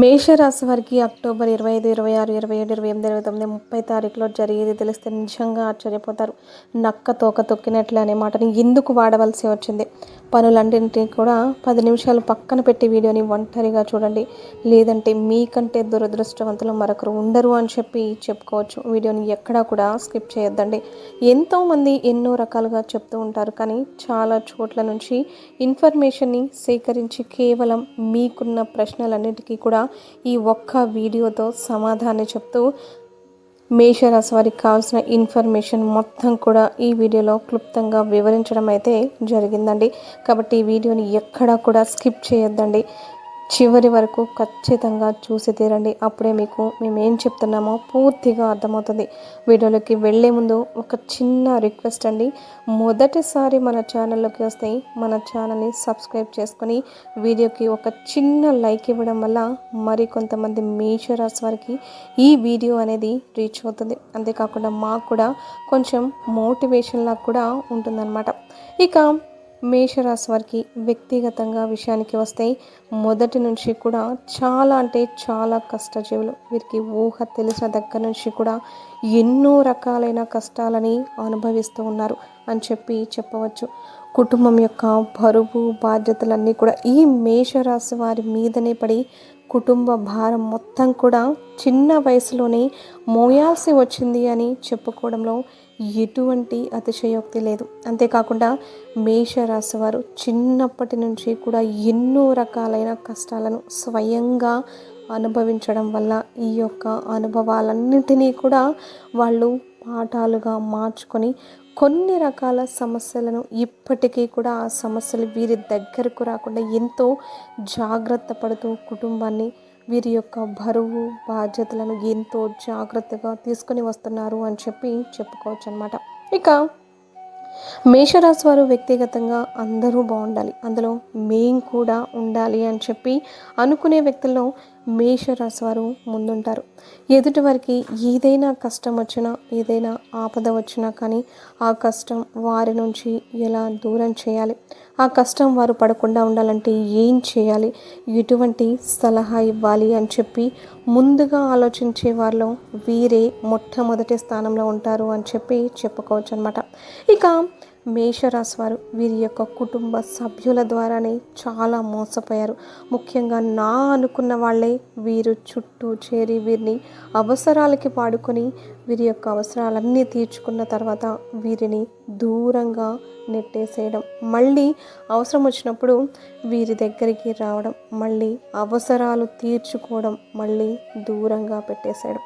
మేషరాశి వారికి అక్టోబర్ ఇరవై ఐదు ఇరవై ఆరు ఇరవై ఏడు ఇరవై ఎనిమిది ఇరవై తొమ్మిది ముప్పై తారీఖులో జరిగేది తెలిస్తే నిజంగా ఆశ్చర్యపోతారు. నక్క తోక తొక్కినట్లే అనే మాటని ఎందుకు వాడవలసి వచ్చింది? పనులన్నింటినీ కూడా పది నిమిషాలు పక్కన పెట్టి వీడియోని ఒంటరిగా చూడండి. లేదంటే మీకంటే దురదృష్టవంతులు మరొకరు ఉండరు అని చెప్పి చెప్పుకోవచ్చు. వీడియోని ఎక్కడా కూడా స్కిప్ చేయొద్దండి. ఎంతోమంది ఎన్నో రకాలుగా చెప్తూ ఉంటారు. కానీ చాలా చోట్ల నుంచి ఇన్ఫర్మేషన్ని సేకరించి కేవలం మీకున్న ప్రశ్నలన్నిటికీ కూడా ఈ ఒక్క వీడియోతో సమాధానం చెప్తూ మేషరాశి వారికి కావాల్సిన ఇన్ఫర్మేషన్ మొత్తం కూడా ఈ వీడియోలో క్లుప్తంగా వివరించడం అయితే జరిగిందండి. కాబట్టి ఈ వీడియోని ఎక్కడా కూడా స్కిప్ చేయొద్దండి. చివరి వరకు ఖచ్చితంగా చూసి తీరండి. అప్పుడే మీకు మేము ఏం చెప్తున్నామో పూర్తిగా అర్థమవుతుంది. వీడియోలోకి వెళ్ళే ముందు ఒక చిన్న రిక్వెస్ట్ అండి. మొదటిసారి మన ఛానల్లోకి వస్తే మన ఛానల్ని సబ్స్క్రైబ్ చేసుకొని వీడియోకి ఒక చిన్న లైక్ ఇవ్వడం వల్ల మరి కొంతమంది మేషరాశి వారికి ఈ వీడియో అనేది రీచ్ అవుతుంది. అంతేకాకుండా మాకు కూడా కొంచెం మోటివేషన్లా కూడా ఉంటుందన్నమాట. ఇక మేషరాశి వారికి వ్యక్తిగతంగా విషయానికి వస్తే మొదటి నుంచి కూడా చాలా అంటే చాలా కష్టజీవులు. వీరికి ఊహ తెలిసిన దగ్గర నుంచి కూడా ఎన్నో రకాలైన కష్టాలని అనుభవిస్తూ ఉన్నారు అని చెప్పి చెప్పవచ్చు. కుటుంబం యొక్క బరువు బాధ్యతలన్నీ కూడా ఈ మేషరాశి వారి మీదనే పడి కుటుంబ భారం మొత్తం కూడా చిన్న వయసులోనే మోయాల్సి వచ్చింది అని చెప్పుకోవడంలో ఎటువంటి అతిశయోక్తి లేదు. అంతేకాకుండా మేషరాశి వారు చిన్నప్పటి నుంచి కూడా ఎన్నో రకాలైన కష్టాలను స్వయంగా అనుభవించడం వల్ల ఈ యొక్క అనుభవాలన్నింటినీ కూడా వాళ్ళు పాఠాలుగా మార్చుకొని కొన్ని రకాల సమస్యలను ఇప్పటికీ కూడా ఆ సమస్యలు వీరి దగ్గరకు రాకుండా ఎంతో జాగ్రత్త పడుతూ కుటుంబాన్ని వీరి యొక్క బరువు బాధ్యతలను ఎంతో జాగ్రత్తగా తీసుకొని వస్తున్నారు అని చెప్పి చెప్పుకోవచ్చు అనమాట ఇక మేషరాశి వారు వ్యక్తిగతంగా అందరూ బాగుండాలి. అందులో మేం కూడా ఉండాలి అని చెప్పి అనుకునే వ్యక్తుల్లో మేషరాశి వారు ముందుంటారు. ఎదుటి వారికి ఏదైనా కష్టం వచ్చినా ఏదైనా ఆపద వచ్చినా కానీ ఆ కష్టం వారి నుంచి ఎలా దూరం చేయాలి? ఆ కష్టం వారు పడకుండా ఉండాలంటే ఏం చేయాలి? ఎటువంటి సలహా ఇవ్వాలి అని చెప్పి ముందుగా ఆలోచించే వారిలో వీరే మొట్టమొదటి స్థానంలో ఉంటారు అని చెప్పి చెప్పుకోవచ్చు అనమాట ఇక మేషరాశి వారు వీరి యొక్క కుటుంబ సభ్యుల ద్వారానే చాలా మోసపోయారు. ముఖ్యంగా నా అనుకున్న వాళ్ళే వీరు చుట్టూ చేరి వీరిని అవసరాలకి పాడుకొని వీరి యొక్క అవసరాలన్నీ తీర్చుకున్న తర్వాత వీరిని దూరంగా నెట్టేసేయడం. మళ్ళీ అవసరం వచ్చినప్పుడు వీరి దగ్గరికి రావడం మళ్ళీ అవసరాలు తీర్చుకోవడం మళ్ళీ దూరంగా పెట్టేసేయడం.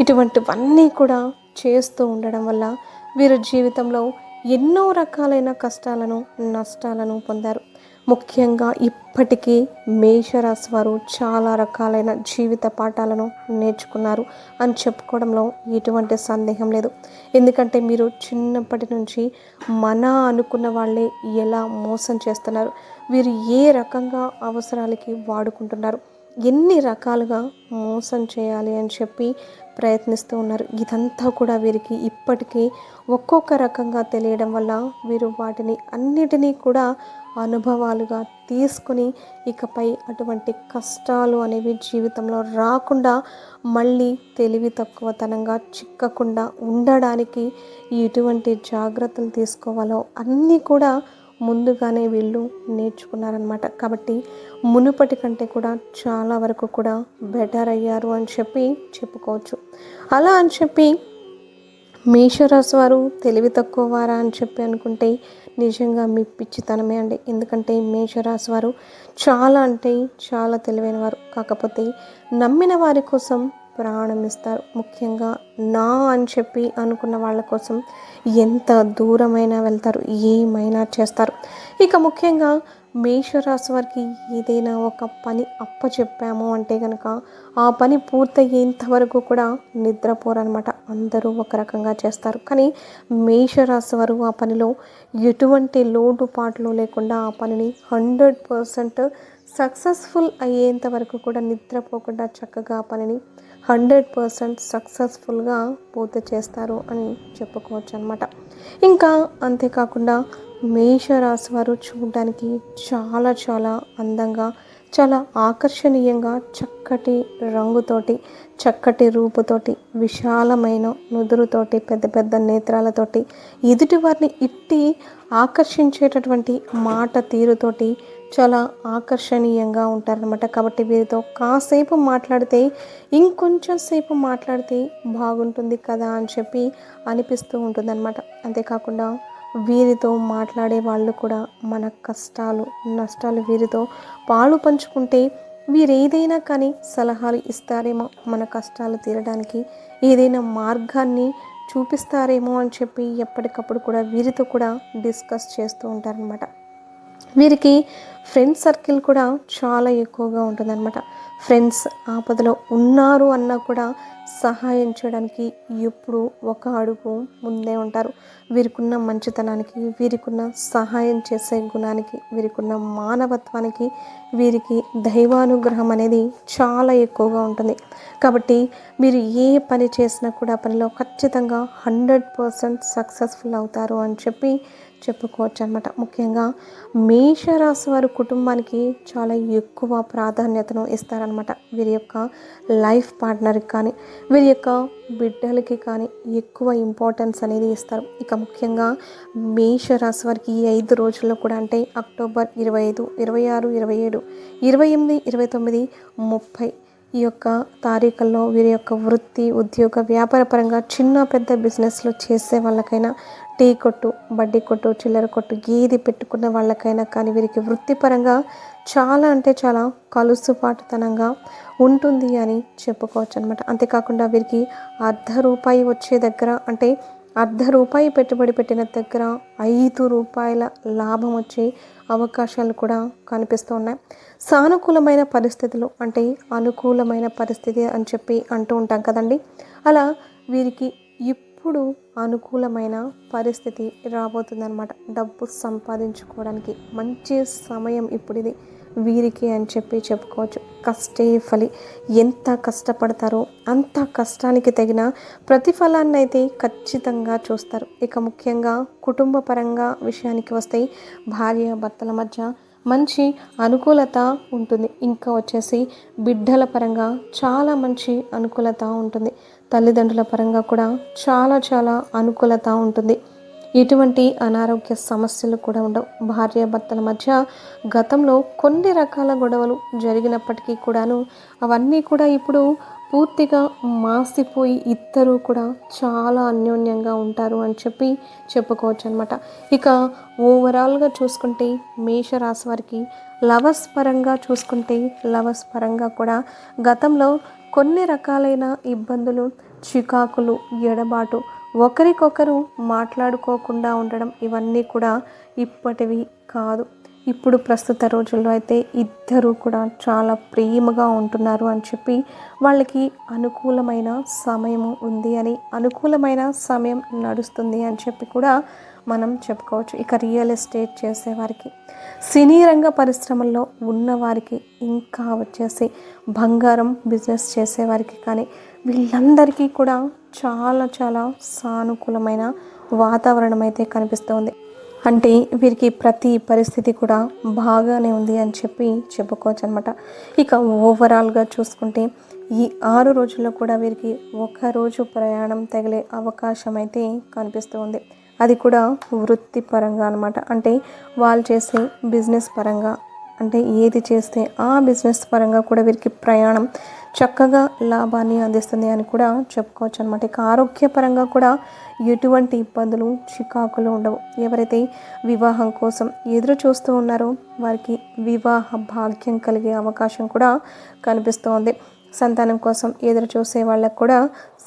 ఇటువంటివన్నీ కూడా చేస్తూ ఉండడం వల్ల వీరు జీవితంలో ఎన్నో రకాలైన కష్టాలను నష్టాలను పొందారు. ముఖ్యంగా ఇప్పటికీ మేషరాశి వారు చాలా రకాలైన జీవిత పాఠాలను నేర్చుకున్నారు అని చెప్పుకోవడంలో ఎటువంటి సందేహం లేదు. ఎందుకంటే మీరు చిన్నప్పటి నుంచి మన అనుకున్న వాళ్ళే ఎలా మోసం చేస్తున్నారు వీరు ఏ రకంగా అవసరాలకి వాడుకుంటున్నారు ఎన్ని రకాలుగా మోసం చేయాలి అని చెప్పి ప్రయత్నిస్తూ ఉన్నారు. ఇదంతా కూడా వీరికి ఇప్పటికీ ఒక్కొక్క రకంగా తెలియడం వల్ల వీరు వాటిని అన్నిటినీ కూడా అనుభవాలుగా తీసుకుని ఇకపై అటువంటి కష్టాలు అనేవి జీవితంలో రాకుండా మళ్ళీ తెలివి తక్కువతనంగా చిక్కకుండా ఉండడానికి ఎటువంటి జాగ్రత్తలు తీసుకోవాలో అన్నీ కూడా ముందుగానే వీళ్ళు నేర్చుకున్నారనమాట కాబట్టి మునుపటి కంటే కూడా చాలా వరకు కూడా బెటర్ అయ్యారు అని చెప్పి చెప్పుకోవచ్చు. అలా అని చెప్పి మేషరాశి వారు తెలివి తక్కువ వారా అని చెప్పి అనుకుంటే నిజంగా మీ పిచ్చితనమే అండి. ఎందుకంటే మేషరాశి వారు చాలా అంటే చాలా తెలివైన వారు. కాకపోతే నమ్మిన వారి కోసం ప్రాణం ఇస్తారు ముఖ్యంగా నా అని చెప్పి అనుకున్న వాళ్ళ కోసం ఎంత దూరమైనా వెళ్తారు ఏమైనా చేస్తారు. ఇక ముఖ్యంగా మేషరాశి వారికి ఏదైనా ఒక పని అప్పచెప్పాము అంటే కనుక ఆ పని పూర్తయ్యేంత వరకు కూడా నిద్రపోరనమాట అందరూ ఒక రకంగా చేస్తారు. కానీ మేషరాశి వారు ఆ పనిలో ఎటువంటి లోటుపాట్లు లేకుండా ఆ పనిని హండ్రెడ్ పర్సెంట్ సక్సెస్ఫుల్ అయ్యేంత వరకు కూడా నిద్రపోకుండా చక్కగా ఆ పనిని హండ్రెడ్ పర్సెంట్ సక్సెస్ఫుల్గా పూర్తి చేస్తారు అని చెప్పుకోవచ్చు అనమాట ఇంకా అంతేకాకుండా మేషరాశి వారు చూడడానికి చాలా చాలా అందంగా చాలా ఆకర్షణీయంగా చక్కటి రంగుతోటి చక్కటి రూపుతోటి విశాలమైన నుదురుతోటి పెద్ద పెద్ద నేత్రాలతోటి ఎదుటి వారిని ఇట్టి ఆకర్షించేటటువంటి మాట తీరుతోటి చాలా ఆకర్షణీయంగా ఉంటారనమాట కాబట్టి వీరితో కాసేపు మాట్లాడితే ఇంకొంచెం సేపు మాట్లాడితే బాగుంటుంది కదా అని చెప్పి అనిపిస్తూ ఉంటుందన్నమాట. అంతేకాకుండా వీరితో మాట్లాడే వాళ్ళు కూడా మన కష్టాలు నష్టాలు వీరితో పాలు పంచుకుంటే వీరేదైనా కానీ సలహాలు ఇస్తారేమో మన కష్టాలు తీరడానికి. ఏదైనా మార్గాన్ని చూపిస్తారేమో అని చెప్పి ఎప్పటికప్పుడు కూడా వీరితో కూడా డిస్కస్ చేస్తూ ఉంటారనమాట వీరికి ఫ్రెండ్స్ సర్కిల్ కూడా చాలా ఎక్కువగా ఉంటుందన్నమాట. ఫ్రెండ్స్ ఆపదలో ఉన్నారు అన్నా కూడా సహాయం చేయడానికి ఎప్పుడు ఒక అడుగు ముందే ఉంటారు. వీరికున్న మంచితనానికి వీరికున్న సహాయం చేసే గుణానికి వీరికున్న మానవత్వానికి వీరికి దైవానుగ్రహం అనేది చాలా ఎక్కువగా ఉంటుంది. కాబట్టి మీరు ఏ పని చేసినా కూడా పనిలో ఖచ్చితంగా హండ్రెడ్ పర్సెంట్ సక్సెస్ఫుల్ అవుతారు అని చెప్పి చెప్పుకోవచ్చు అనమాట ముఖ్యంగా మేషరాశి వారి కుటుంబానికి చాలా ఎక్కువ ప్రాధాన్యతను ఇస్తారనమాట వీరి యొక్క లైఫ్ పార్ట్నర్కి కానీ వీరి యొక్క బిడ్డలకి కానీ ఎక్కువ ఇంపార్టెన్స్ అనేది ఇస్తారు. ఇక ముఖ్యంగా మేషరాశి వారికి ఈ ఐదు రోజుల్లో కూడా అంటే అక్టోబర్ ఇరవై ఐదు ఇరవై ఆరు ఇరవై ఏడు ఇరవై ఎనిమిది ఇరవై తొమ్మిది ముప్పై ఈ యొక్క తారీఖుల్లో వీరి యొక్క వృత్తి ఉద్యోగ వ్యాపార పరంగా చిన్న పెద్ద బిజినెస్లు చేసే వాళ్ళకైనా టీ కొట్టు బడ్డీ కొట్టు చిల్లర కొట్టు గీది పెట్టుకున్న వాళ్ళకైనా కానీ వీరికి వృత్తిపరంగా చాలా అంటే చాలా కలుసుపాటుతనంగా ఉంటుంది అని చెప్పుకోవచ్చు అనమాట అంతేకాకుండా వీరికి అర్ధ రూపాయి వచ్చే దగ్గర అంటే అర్ధ రూపాయి పెట్టుబడి పెట్టిన దగ్గర ఐదు రూపాయల లాభం వచ్చే అవకాశాలు కూడా కనిపిస్తూ ఉన్నాయి. సానుకూలమైన పరిస్థితులు అంటే అనుకూలమైన పరిస్థితి అని చెప్పి అంటూ ఉంటాం కదండి. అలా వీరికి ఇప్పుడు అనుకూలమైన పరిస్థితి రాబోతుందన్నమాట. డబ్బు సంపాదించుకోవడానికి మంచి సమయం ఇప్పుడు ఇది వీరికి అని చెప్పి చెప్పుకోవచ్చు. కష్టే ఫలి. ఎంత కష్టపడతారో అంత కష్టానికి తగిన ప్రతిఫలాన్ని అయితే ఖచ్చితంగా చూస్తారు. ఇక ముఖ్యంగా కుటుంబ పరంగా విషయానికి వస్తే భార్య భర్తల మధ్య మంచి అనుకూలత ఉంటుంది. ఇంకా వచ్చేసి బిడ్డల పరంగా చాలా మంచి అనుకూలత ఉంటుంది. తల్లిదండ్రుల పరంగా కూడా చాలా చాలా అనుకూలత ఉంటుంది. ఎటువంటి అనారోగ్య సమస్యలు కూడా ఉండవు. భార్యాభర్తల మధ్య గతంలో కొన్ని రకాల గొడవలు జరిగినప్పటికీ కూడాను అవన్నీ కూడా ఇప్పుడు పూర్తిగా మాసిపోయి ఇద్దరు కూడా చాలా అన్యోన్యంగా ఉంటారు అని చెప్పి చెప్పుకోవచ్చు అనమాట ఇక ఓవరాల్గా చూసుకుంటే మేషరాశి వారికి లవర్స్ పరంగా చూసుకుంటే లవర్స్ పరంగా కూడా గతంలో కొన్ని రకాలైన ఇబ్బందులు చికాకులు ఎడబాటు ఒకరికొకరు మాట్లాడుకోకుండా ఉండడం ఇవన్నీ కూడా ఇప్పటివి కాదు. ఇప్పుడు ప్రస్తుత రోజుల్లో అయితే ఇద్దరు కూడా చాలా ప్రేమగా ఉంటున్నారు అని చెప్పి వాళ్ళకి అనుకూలమైన సమయము ఉంది అని అనుకూలమైన సమయం నడుస్తుంది అని చెప్పి కూడా మనం చెప్పుకోవచ్చు. ఇక రియల్ ఎస్టేట్ చేసేవారికి సినీ రంగ పరిశ్రమల్లో ఉన్నవారికి ఇంకా వచ్చేసి బంగారం బిజినెస్ చేసేవారికి కానీ వీళ్ళందరికీ కూడా చాలా చాలా సానుకూలమైన వాతావరణం అయితే కనిపిస్తుంది. అంటే వీరికి ప్రతి పరిస్థితి కూడా బాగానే ఉంది అని చెప్పి చెప్పుకోవచ్చు అనమాట ఇక ఓవరాల్గా చూసుకుంటే ఈ ఆరు రోజుల్లో కూడా వీరికి ఒక రోజు ప్రయాణం తగిలే అవకాశం అయితే కనిపిస్తూ ఉంది అది కూడా వృత్తిపరంగా అనమాట అంటే వాళ్ళు చేసే బిజినెస్ పరంగా అంటే ఏది చేస్తే ఆ బిజినెస్ పరంగా కూడా వీరికి ప్రయాణం చక్కగా లాభాన్ని అందిస్తుంది అని కూడా చెప్పుకోవచ్చు అనమాట ఇక ఆరోగ్యపరంగా కూడా ఎటువంటి ఇబ్బందులు చికాకులు ఉండవు. ఎవరైతే వివాహం కోసం ఎదురు చూస్తూ ఉన్నారో వారికి వివాహ భాగ్యం కలిగే అవకాశం కూడా కనిపిస్తోంది. సంతానం కోసం ఎదురు చూసే వాళ్ళకు కూడా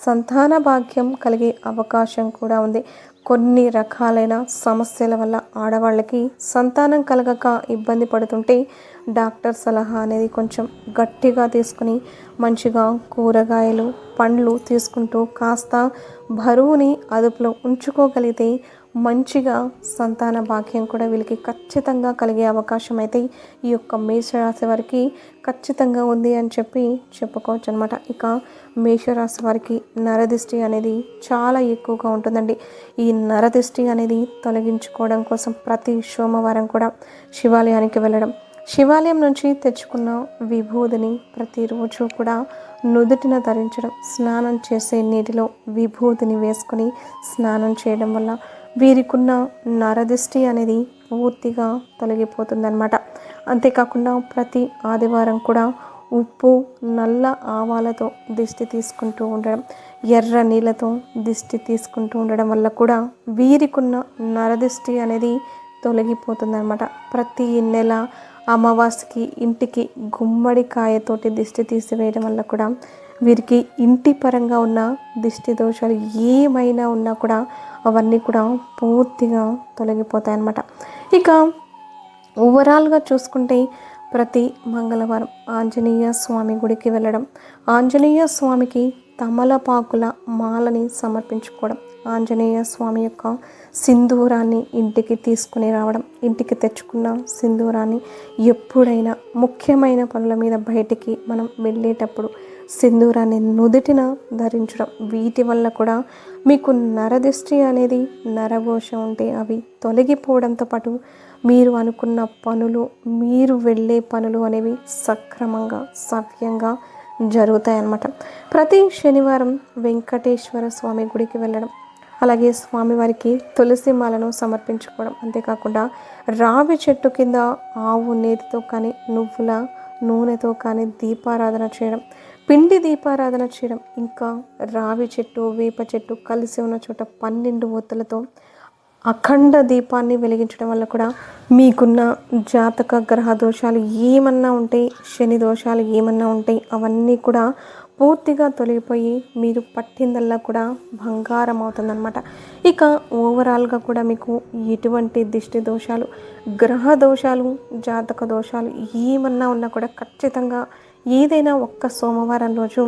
సంతాన భాగ్యం కలిగే అవకాశం కూడా ఉంది. కొన్ని రకాలైన సమస్యల వల్ల ఆడవాళ్ళకి సంతానం కలగక ఇబ్బంది పడుతుంటే డాక్టర్ సలహా అనేది కొంచెం గట్టిగా తీసుకుని మంచిగా కూరగాయలు పండ్లు తీసుకుంటూ కాస్త బరువుని అదుపులో ఉంచుకోగలిగితే మంచిగా సంతాన భాగ్యం కూడా వీళ్ళకి ఖచ్చితంగా కలిగే అవకాశం అయితే ఈ యొక్క మేషరాశి వారికి ఖచ్చితంగా ఉంది అని చెప్పి చెప్పుకోవచ్చు అనమాట ఇక మేషరాశి వారికి నరదిష్టి అనేది చాలా ఎక్కువగా ఉంటుందండి. ఈ నరదిష్టి అనేది తొలగించుకోవడం కోసం ప్రతి సోమవారం కూడా శివాలయానికి వెళ్ళడం శివాలయం నుంచి తెచ్చుకున్న విభూదిని ప్రతిరోజు కూడా నుదుటిన ధరించడం స్నానం చేసే నీటిలో విభూతిని వేసుకొని స్నానం చేయడం వల్ల వీరికున్న నరదిష్టి అనేది పూర్తిగా తొలగిపోతుందన్నమాట. అంతేకాకుండా ప్రతి ఆదివారం కూడా ఉప్పు నల్ల ఆవాలతో దిష్టి తీసుకుంటూ ఉండడం ఎర్ర నీళ్ళతో దిష్టి తీసుకుంటూ ఉండడం వల్ల కూడా వీరికున్న నరదిష్టి అనేది తొలగిపోతుందన్నమాట. ప్రతి నెల అమావాస్యకి ఇంటికి గుమ్మడికాయతోటి దిష్టి తీసివేయడం వల్ల కూడా వీరికి ఇంటి పరంగా ఉన్న దిష్టి దోషాలు ఏమైనా ఉన్నా కూడా అవన్నీ కూడా పూర్తిగా తొలగిపోతాయి అన్నమాట ఇక ఓవరాల్గా చూసుకుంటే ప్రతి మంగళవారం ఆంజనేయ స్వామి గుడికి వెళ్ళడం. ఆంజనేయ స్వామికి తమలపాకుల మాలని సమర్పించుకోవడం ఆంజనేయ స్వామి యొక్క సింధూరాన్ని ఇంటికి తీసుకుని రావడం ఇంటికి తెచ్చుకున్న సింధూరాన్ని ఎప్పుడైనా ముఖ్యమైన పనుల మీద బయటికి మనం వెళ్ళేటప్పుడు సింధూరాన్ని నుదుటిన ధరించడం వీటి వల్ల కూడా మీకు నరదృష్టి అనేది నరఘోష ఉంటే అవి తొలగిపోవడంతో పాటు మీరు అనుకున్న పనులు మీరు వెళ్ళే పనులు అనేవి సక్రమంగా సవ్యంగా జరుగుతాయన్నమాట. ప్రతి శనివారం వెంకటేశ్వర స్వామి గుడికి వెళ్ళడం అలాగే స్వామివారికి తులసి మాలను సమర్పించుకోవడం. అంతేకాకుండా రావి చెట్టు కింద ఆవు నేతితో కానీ నువ్వుల నూనెతో కానీ దీపారాధన చేయడం పిండి దీపారాధన చేయడం. ఇంకా రావి చెట్టు వేప చెట్టు కలిసి ఉన్న చోట పన్నెండు ఒత్తులతో అఖండ దీపాన్ని వెలిగించడం వల్ల కూడా మీకున్న జాతక గ్రహ దోషాలు ఏమన్నా ఉంటాయి శని దోషాలు ఏమన్నా ఉంటాయి అవన్నీ కూడా పూర్తిగా తొలగిపోయి మీరు పట్టిందల్లా కూడా బంగారం అవుతుందన్నమాట. ఇక ఓవరాల్గా కూడా మీకు ఎటువంటి దిష్టి దోషాలు గ్రహ దోషాలు జాతక దోషాలు ఏమన్నా ఉన్నా కూడా ఖచ్చితంగా ఏదైనా ఒక్క సోమవారం రోజు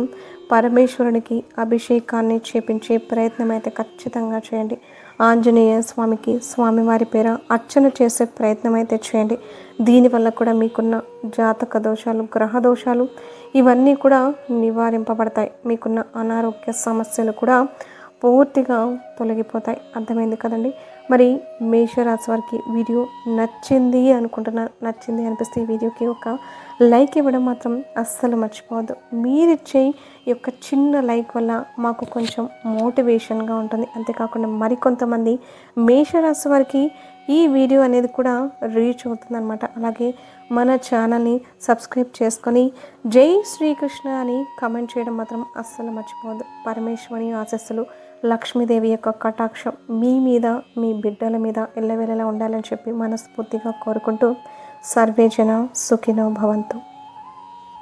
పరమేశ్వరునికి అభిషేకాన్ని చేపించే ప్రయత్నం అయితే ఖచ్చితంగా చేయండి. ఆంజనేయ స్వామికి స్వామివారి పేర అర్చన చేసే ప్రయత్నం అయితే చేయండి. దీనివల్ల కూడా మీకున్న జాతక దోషాలు గ్రహ దోషాలు ఇవన్నీ కూడా నివారింపబడతాయి. మీకున్న అనారోగ్య సమస్యలు కూడా పూర్తిగా తొలగిపోతాయి. అర్థమైంది కదండి? మరి మేషరాశి వారికి వీడియో నచ్చింది అనుకుంటున్నాను. నచ్చింది అనిపిస్తే ఈ వీడియోకి ఒక లైక్ ఇవ్వడం మాత్రం అస్సలు మర్చిపోవద్దు. మీరిచ్చే ఈ యొక్క చిన్న లైక్ వల్ల మాకు కొంచెం మోటివేషన్గా ఉంటుంది. అంతేకాకుండా మరికొంతమంది మేషరాశి వారికి ఈ వీడియో అనేది కూడా రీచ్ అవుతుందన్నమాట. అలాగే మన ఛానల్ని సబ్స్క్రైబ్ చేసుకొని జై శ్రీకృష్ణ అని కమెంట్ చేయడం మాత్రం అస్సలు మర్చిపోవద్దు. పరమేశ్వరి ఆశస్సులు లక్ష్మీదేవి యొక్క కటాక్షం మీ మీద మీ బిడ్డల మీద ఎల్లవేళలా ఉండాలని చెప్పి మనస్ఫూర్తిగా కోరుకుంటూ సర్వేజన సుఖినో భవంతు.